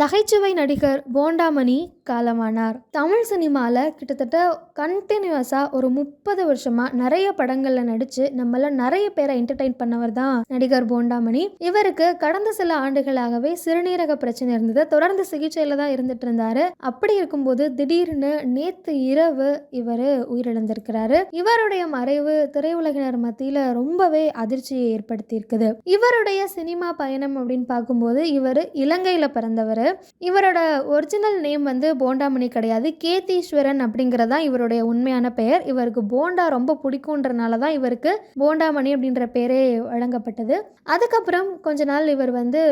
நகைச்சுவை நடிகர் போண்டாமணி காலமானார். தமிழ் சினிமாவில் கிட்டத்தட்ட கண்டினியூஸாக ஒரு முப்பது வருஷமாக நிறைய படங்களில் நடித்து நம்மள நிறைய பேரை என்டர்டெயின் பண்ணவர் தான் நடிகர் போண்டாமணி. இவருக்கு கடந்த சில ஆண்டுகளாகவே சிறுநீரக பிரச்சனை இருந்தது. தொடர்ந்து சிகிச்சையில் தான் இருந்துட்டு இருந்தாரு. அப்படி இருக்கும்போது திடீர்னு நேற்று இரவு இவர் உயிரிழந்திருக்கிறாரு. இவருடைய மறைவு திரையுலகினர் மத்தியில் ரொம்பவே அதிர்ச்சியை ஏற்படுத்தியிருக்குது. இவருடைய சினிமா பயணம் அப்படின்னு பார்க்கும்போது இவர் இலங்கையில் பிறந்தவர். இவரோட ஒரிஜினல் நேம் வந்து போண்டாமணி கிடையாது. கேதீஸ்வரன் அப்படிங்கிறது தான் இவருடைய உண்மையான பெயர். இவருக்கு போண்டா ரொம்ப பிடிக்குன்றனால தான் இவருக்கு போண்டாமணி அப்படின்ற பேரே வழங்கப்பட்டது. அதுக்கப்புறம் கொஞ்ச நாள் இவர் வந்து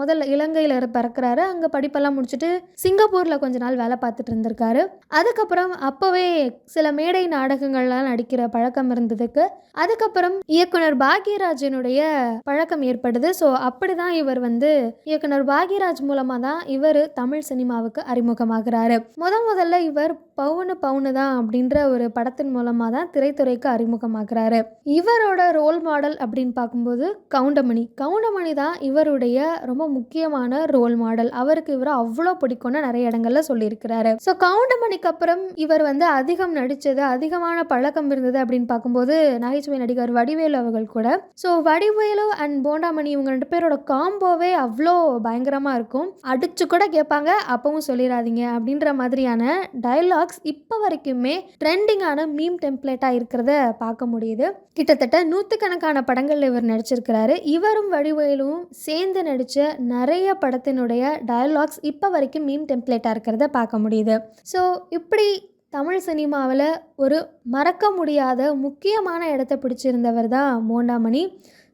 முதல்ல இலங்கையில் பிறக்கிறாரு. அங்கே படிப்பெல்லாம் முடிச்சுட்டு சிங்கப்பூரில் கொஞ்ச நாள் வேலை பார்த்துட்டு இருந்திருக்காரு. அதுக்கப்புறம் அப்போவே சில மேடை நாடகங்கள்லாம் நடிக்கிற பழக்கம் இருந்ததுக்கு. அதுக்கப்புறம் இயக்குனர் பாக்யராஜனுடைய பழக்கம் ஏற்படுது. ஸோ அப்படி தான் இவர் வந்து இயக்குனர் பாக்யராஜ் மூலமாக தான் இவர் தமிழ் சினிமாவுக்கு அறிமுகமாகிறாரு. முத முதல்ல இவர் பவுனு பவுனு தான் அப்படின்ற ஒரு படத்தின் மூலமாக தான் திரைத்துறைக்கு அறிமுகமாகிறாரு. இவரோட ரோல் மாடல் அப்படின்னு பார்க்கும்போது கவுண்டமணி. கவுண்டமணி தான் இவருடைய ரொம்ப முக்கியமான ரோல் மாடல் அவருக்கு இவர் அவ்வளோ பிடிக்கும்னு நிறைய இடங்கள்ல சொல்லியிருக்கிறாரு. ஸோ கவுண்டமணிக்கு அப்புறம் இவர் வந்து அதிகம் நடித்தது அதிகமான பழக்கம் இருந்தது அப்படின்னு பார்க்கும்போது நகைச்சுவை நடிகர் வடிவேலு அவர்கள் கூட. ஸோ வடிவேலு அண்ட் போண்டாமணி இவங்க ரெண்டு பேரோட காம்போவே அவ்வளோ பயங்கரமாக இருக்கும். அடிச்சு கூட கேட்பாங்க. அப்பவும் சொல்லிடாதீங்க அப்படின்ற மாதிரியான டயலாக்ஸ் இப்போ வரைக்குமே ட்ரெண்டிங்கான மீம் டெம்ப்ளேட்டாக இருக்கிறத பார்க்க முடியுது. கிட்டத்தட்ட நூற்றுக்கணக்கான படங்களில் இவர் நடிச்சிருக்கிறாரு. இவரும் வடிவேலும் சேர்ந்து நடித்த நிறைய படத்தினுடைய டயலாக்ஸ் இப்போ வரைக்கும் மீம் டெம்ப்ளேட்டாக இருக்கிறத பார்க்க முடியுது. ஸோ இப்படி தமிழ் சினிமாவில் ஒரு மறக்க முடியாத முக்கியமான இடத்த பிடிச்சிருந்தவர் தான் மோண்டாமணி.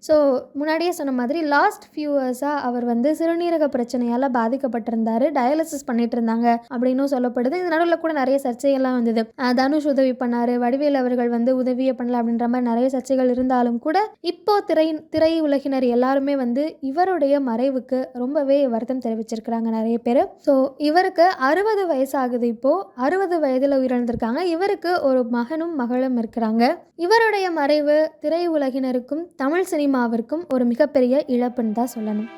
ஸோ முன்னாடியே சொன்ன மாதிரி லாஸ்ட் ஃபியூ இயர்ஸாக அவர் வந்து சிறுநீரக பிரச்சனையால் பாதிக்கப்பட்டிருந்தார் டயாலிசிஸ் பண்ணிட்டு இருந்தாங்க அப்படின்னும் சொல்லப்படுது. இந்த நடுவில் கூட நிறைய சர்ச்சைகள்லாம் வந்தது. தனுஷ் உதவி பண்ணார் வடிவேல் அவர்கள் வந்து உதவியே பண்ணல அப்படின்ற மாதிரி நிறைய சர்ச்சைகள் இருந்தாலும் கூட இப்போ திரை திரை உலகினர் எல்லாருமே வந்து இவருடைய மறைவுக்கு ரொம்பவே வருத்தம் தெரிவிச்சிருக்கிறாங்க நிறைய பேர். ஸோ இவருக்கு அறுபது வயசாகுது இப்போது அறுபது வயதில் உயிரிழந்திருக்காங்க. இவருக்கு ஒரு மகனும் மகளும் இருக்கிறாங்க. இவருடைய மறைவு திரை உலகினருக்கும் தமிழ் சினிமா சினிமாவிற்கும் ஒரு மிகப்பெரிய இழப்புன்னு தான் சொல்லணும்.